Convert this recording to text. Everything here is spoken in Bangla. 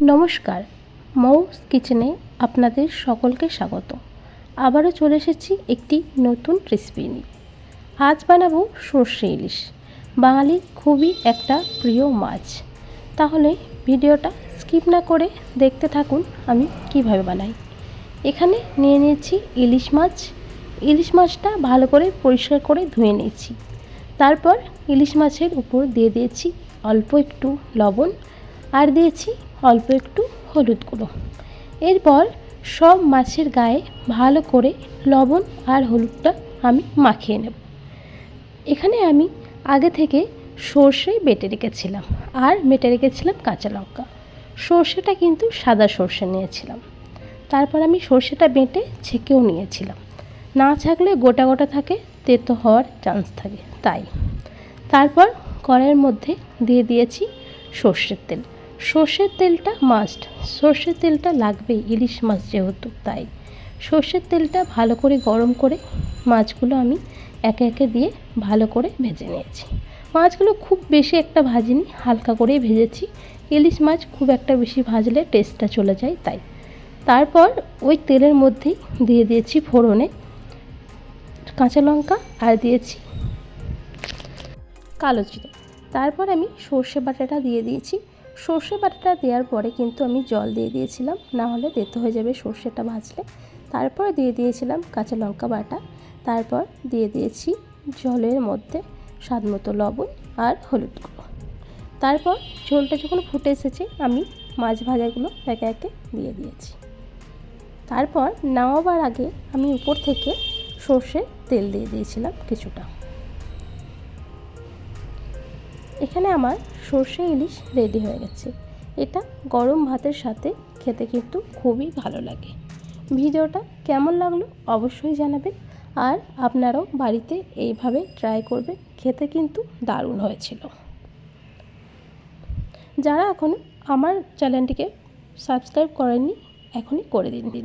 নমস্কার মৌস কিচেনে আপনাদের সকলকে স্বাগত। আবারও চলে এসেছি একটি নতুন রেসিপি নিয়ে। আজ বানাবো সর্ষে ইলিশ বাঙালির খুবই একটা প্রিয় মাছ। তাহলে ভিডিওটা স্কিপ না করে দেখতে থাকুন আমি কীভাবে বানাই। এখানে নিয়ে নিয়েছি ইলিশ মাছ। ইলিশ মাছটা ভালো করে পরিষ্কার করে ধুয়ে নিয়েছি। তারপর ইলিশ মাছের উপর দিয়ে দিয়েছি অল্প একটু লবণ। আর দিয়েছি অল্প একটু হলুদ গুঁড়ো। এরপর সব মাছের গায়ে ভালো করে লবণ আর হলুদটা আমি মাখিয়ে নেব। এখানে আমি আগে থেকে সর্ষে বেটে রেখেছিলাম আর বেটে রেখেছিলাম কাঁচা লঙ্কা। সর্ষেটা কিন্তু সাদা সর্ষে নিয়েছিলাম। তারপর আমি সর্ষেটা বেটে ছেঁকেও নিয়েছিলাম। না ছাকলে গোটা গোটা থাকে, তেতো হওয়ার চান্স থাকে, তাই। তারপর কড়াইয়ের মধ্যে দিয়ে দিয়েছি সর্ষের তেল। সর্ষের তেলটা মাস্ট সর্ষের তেলটা লাগবেই, ইলিশ মাছ যেহেতু, তাই। সর্ষের তেলটা ভালো করে গরম করে মাছগুলো আমি একে একে দিয়ে ভালো করে ভেজে নিয়েছি। মাছগুলো খুব বেশি একটা ভাজিনি, হালকা করেই ভেজেছি। ইলিশ মাছ খুব একটা বেশি ভাজলে টেস্টটা চলে যায়, তাই। তারপর ওই তেলের মধ্যেই দিয়ে দিয়েছি ফোড়নে কাঁচা লঙ্কা আর দিয়েছি কালো জিরে। তারপর আমি সর্ষে বাটাটা দিয়ে দিয়েছি। সর্ষে বাটাটা দেওয়ার পরে কিন্তু আমি জল দিয়ে দিয়েছিলাম, না হলে তেতো হয়ে যাবে সর্ষেটা ভাজলে। তারপর দিয়ে দিয়েছিলাম কাঁচা লঙ্কা বাটা। তারপর দিয়ে দিয়েছি জলের মধ্যে স্বাদ মতো লবণ আর হলুদ গুঁড়ো। তারপর ঝোলটা যখন ফুটে এসেছে, আমি মাছ ভাজাগুলো একে একে দিয়ে দিয়েছি। তারপর নামাবার আগে আমি উপর থেকে সর্ষের তেল দিয়ে দিয়েছিলাম কিছুটা। এখানে আমার সর্ষে ইলিশ রেডি হয়ে গেছে। এটা গরম ভাতের সাথে খেতে কিন্তু খুবই ভালো লাগে। ভিডিওটা কেমন লাগল অবশ্যই জানাবেন। আর আপনারাও বাড়িতে এইভাবে ট্রাই করবেন, খেতে কিন্তু দারুণ হয়েছিল। যারা এখনও আমার চ্যানেলটিকে সাবস্ক্রাইব করেননি, এখনই করে দিন দিন।